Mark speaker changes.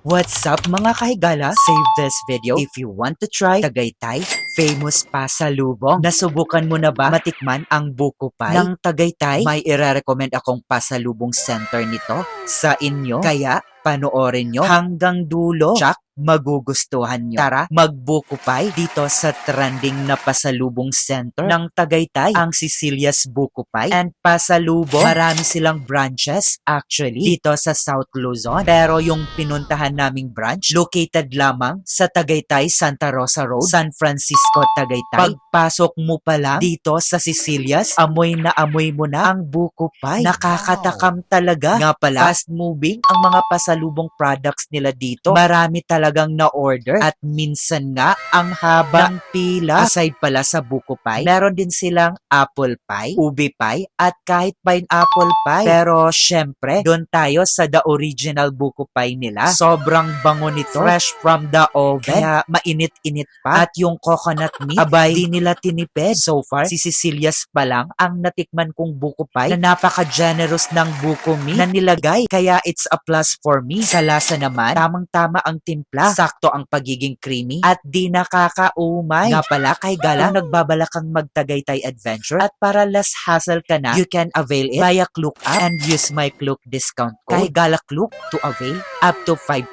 Speaker 1: What's up mga kahigala? Save this video if you want to try Tagaytay famous pasalubong. Nasubukan mo na ba matikman ang buko pie ng Tagaytay? May ire-recommend akong pasalubong center nito sa inyo. Kaya panoorin nyo hanggang dulo. Tsak, magugustuhan nyo. Tara, magbuko pie dito sa trending na pasalubong center ng Tagaytay, ang Sicilia's Buko Pie. And pasalubong, marami silang branches actually dito sa South Luzon. Pero yung pinuntahan naming branch, located lamang sa Tagaytay, Santa Rosa Road, San Francisco, Tagaytay. Pagpasok mo pa lang dito sa Sicilia's, amoy na amoy mo na ang Buko Pie. Nakakatakam talaga. Nga pala, fast moving ang mga pasalubong products nila dito. Marami talagang na-order at minsan nga ang habang pila. Aside pala sa buko pie, meron din silang apple pie, ubi pie, at kahit pineapple pie. Pero syempre, doon tayo sa the original buko pie nila. Sobrang bango nito. Fresh from the oven. Kaya mainit-init pa. At yung coconut meat, abay, di nila tinipid. So far, si Cecilia's pa lang ang natikman kong buko pie na napaka-generous ng buko meat na nilagay. Kaya it's a plus for me. Sa lasa naman, tamang-tama ang timpla. Sakto ang pagiging creamy at di nakakaumay. Nga pala, kay Gala, nagbabalak kang magtagaytay adventure at para less hassle ka na, you can avail it via Klook app and use my Klook discount code. Kay Gala Klook to avail up to 5%